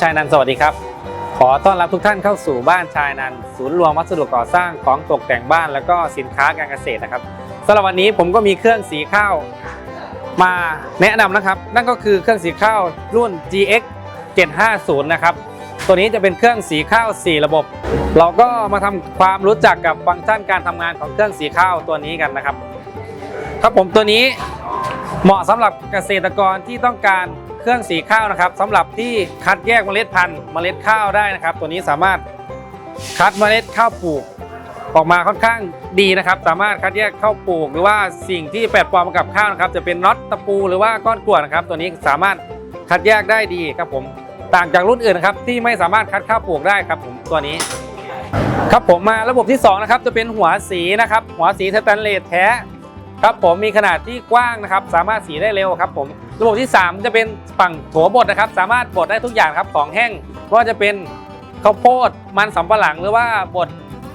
ชายนันสวัสดีครับ ขอต้อนรับทุกท่านเข้าสู่บ้านชายนันศูนย์รวมวัสดุก่อสร้างของตกแต่งบ้านแล้วก็สินค้าการเกษตรนะครับสำหรับวันนี้ผมก็มีเครื่องสีข้าวมาแนะนำนะครับ นั่นก็คือเครื่องสีข้าวรุ่น GX 750นะครับตัวนี้จะเป็นเครื่องสีข้าว 4 ระบบ เราก็มาทำความรู้จักกับฟังก์ชันการทำงานของเครื่องสีข้าวตัวนี้กันนะครับ ครับผมตัวนี้เหมาะสำหรับเกษตรกรที่ต้องการ เครื่องสีข้าวนะครับสำหรับที่คัดแยกเมล็ดพันธุ์เมล็ดข้าวได้นะครับ ตัวนี้สามารถคัดเมล็ดข้าวปลูกออกมาค่อนข้างดีนะครับ สามารถคัดแยกข้าวปลูก หรือว่าสิ่งที่แปลกปลอมกับข้าวนะครับ จะเป็นน็อตตะปูหรือว่าก้อนกรวดนะครับ ตัวนี้สามารถคัดแยกได้ดีครับผมต่างจากรุ่นอื่นนะครับที่ไม่สามารถคัดข้าวปลูกได้ครับผมตัวนี้ ครับผมมาระบบที่สองนะครับจะเป็นหัวสีนะครับหัวสีสแตนเลสแท้ครับผมมีขนาดที่กว้างนะครับ สามารถสีได้เร็วครับผม ระบบที่ 3 จะเป็นฝั่งโถบดนะครับ สามารถบดได้ทุกอย่างครับของแห้งไม่ว่าจะเป็นข้าวโพดมันสำปะหลังหรือว่าบด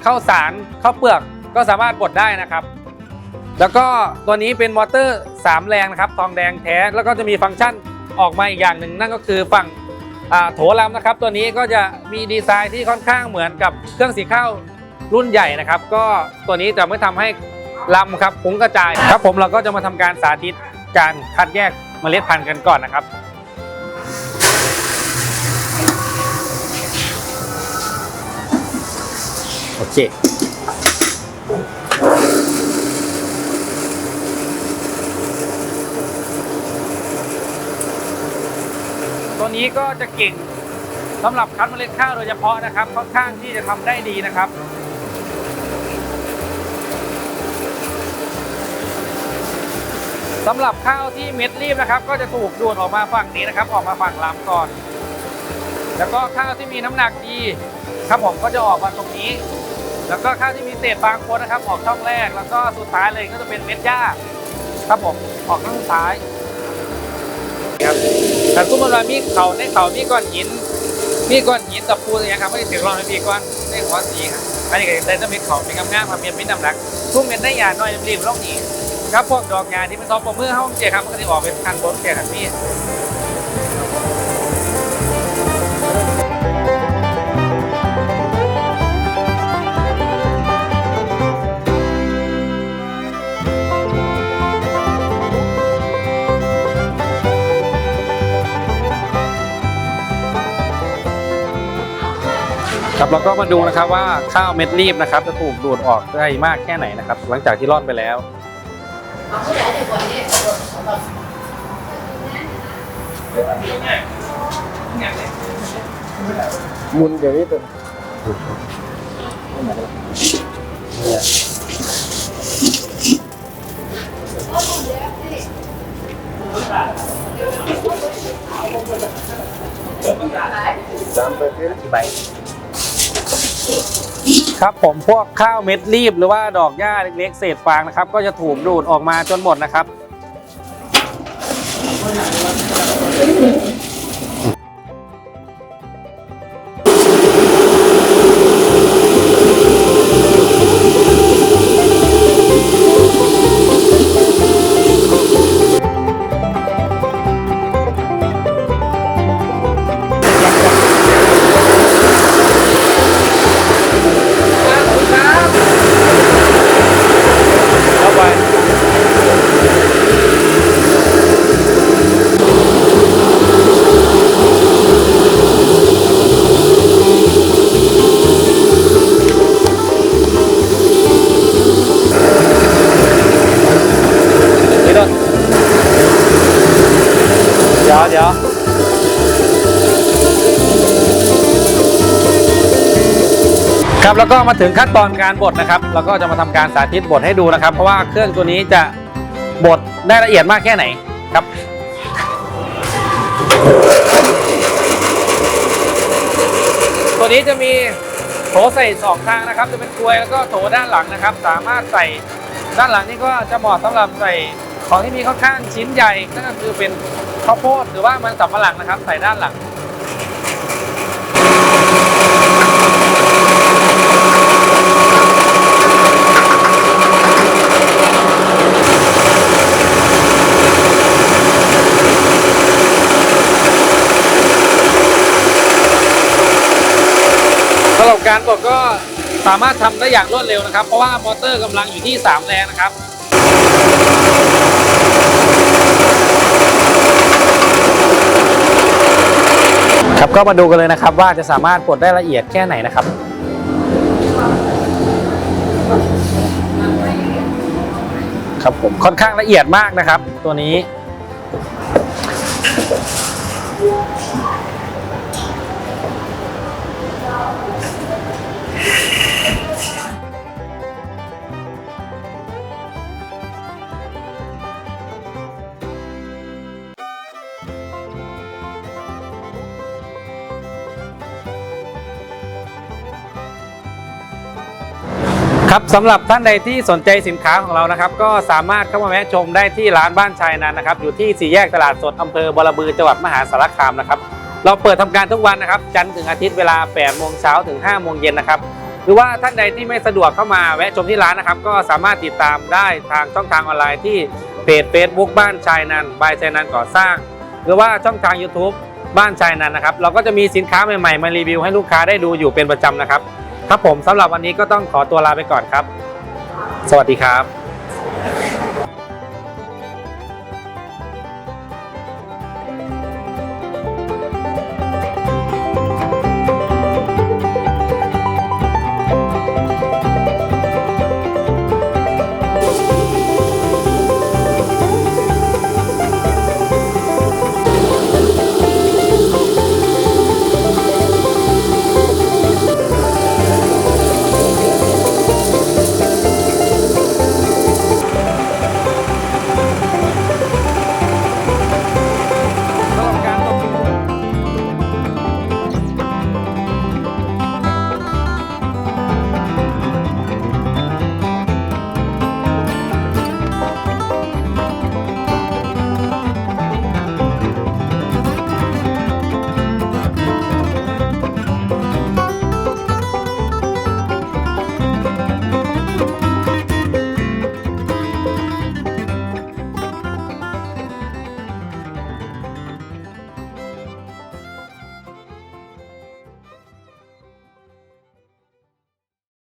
ข้าวสารข้าวเปลือกก็สามารถบดได้นะครับ แล้วก็ตัวนี้เป็นมอเตอร์ 3 แรงนะครับ ทองแดงแท้แล้วก็จะมีฟังก์ชันออกมาอีกอย่างหนึ่งนั่นก็คือฝั่งอ่าโถลำนะครับ ตัวนี้ก็จะมีดีไซน์ที่ค่อนข้างเหมือนกับเครื่องสีข้าวรุ่นใหญ่นะครับ ก็ตัวนี้จะไม่ทำให้ลำครับฟุ้งกระจายครับผมเราก็จะมาทำการสาธิตการคัดแยก เมล็ดพันธุ์กันก่อนนะครับ โอเคตัวนี้ก็จะเก่งสำหรับคัดเมล็ดข้าวโดยเฉพาะนะครับค่อนข้างที่จะทำได้ดีนะครับ สำหรับข้าวที่เม็ดรีบนะครับ ก็จะถูกดูดออกมาฝั่งนี้นะครับ ออกมาฝั่งลำก่อน แล้วก็ข้าวที่มีน้ำหนักดีครับผมก็จะออกมาตรงนี้ แล้วก็ข้าวที่มีเศษบางคนนะครับ ออกช่องแรก แล้วก็สุดท้ายเลยก็จะเป็นเม็ดหญ้าครับผมออกข้างสุดท้ายครับแต่ตุ้มมันมีเขาในเขามีก้อนหิน มีก้อนหินกับปูอย่างเงี้ยครับไม่ได้ถึงรองในปีก้อนในหัวสีครับอันนี้ก็ได้จะมีเขาเป็นงามๆครับมีเป็นน้ำหนัก ทุ่มเม็ดได้ยาน้อยรีบๆลงนี้ ครับพวกดอกงานที่เป็นซอฟต์มือเข้าเจครับมันก็จะออกเป็นคันบนเจครับพี่ครับเราก็มาดูนะครับว่าข้าวเม็ดรีบนะครับจะถูกดูดออกได้มากแค่ไหนนะครับ หลังจากที่รอนไปแล้ว มุนเดี๋ย ครับผมพวกข้าวเม็ดรีบหรือว่าดอกหญ้าเล็กๆเศษฟางนะครับก็จะถูกดูดออกมาจนหมดนะครับ เดี๋ยวครับแล้วก็มาถึงขั้นตอนการบดนะครับเราก็จะมาทำการสาธิตบดให้ดูนะครับ เพราะว่าเครื่องตัวนี้จะบดได้ละเอียดมากแค่ไหนครับ ตัวนี้จะมีโถใส่สองข้างนะครับ จะเป็นกลวยแล้วก็โถด้านหลังนะครับ สามารถใส่ด้านหลังนี่ก็จะเหมาะสำหรับใส่ ของที่มีค่อนข้างชิ้นใหญ่นั่นก็คือเป็นข้าวโพดหรือว่ามันสำปะหลังนะครับ ใส่ด้านหลังำหรับการบดก็สามารถทำได้อย่างรวดเร็วนะครับ เพราะว่ามอเตอร์กำลังอยู่ที่ 3 แรงนะครับ ครับก็มาดูกันเลยนะครับว่าจะสามารถปลดได้ละเอียดแค่ไหนนะครับครับผมค่อนข้างละเอียดมากนะครับ ตัวนี้ ครับสำหรับท่านใดที่สนใจสินค้าของเรานะครับ ก็สามารถเข้ามาแวะชมได้ที่ร้านบ้านชายนันนะครับ อยู่ที่สี่แยกตลาดสดอำเภอบรบือจังหวัดมหาสารคามนะครับ เราเปิดทำการทุกวันนะครับ จันทร์ถึงอาทิตย์เวลา8โมงเช้าถึง5โมงเย็นนะครับ หรือว่าท่านใดที่ไม่สะดวกเข้ามาแวะชมที่ร้านนะครับ ก็สามารถติดตามได้ทางช่องทางออนไลน์ที่เพจ Facebook บ้านชายนันบายชายนันก่อสร้าง หรือว่าช่องทาง YouTube บ้านชายนันนะครับ เราก็จะมีสินค้าใหม่ๆมารีวิวให้ลูกค้าได้ดูอยู่เป็นประจำนะครับ ครับผมสำหรับวันนี้ก็ต้องขอตัวลาไปก่อนครับ สวัสดีครับ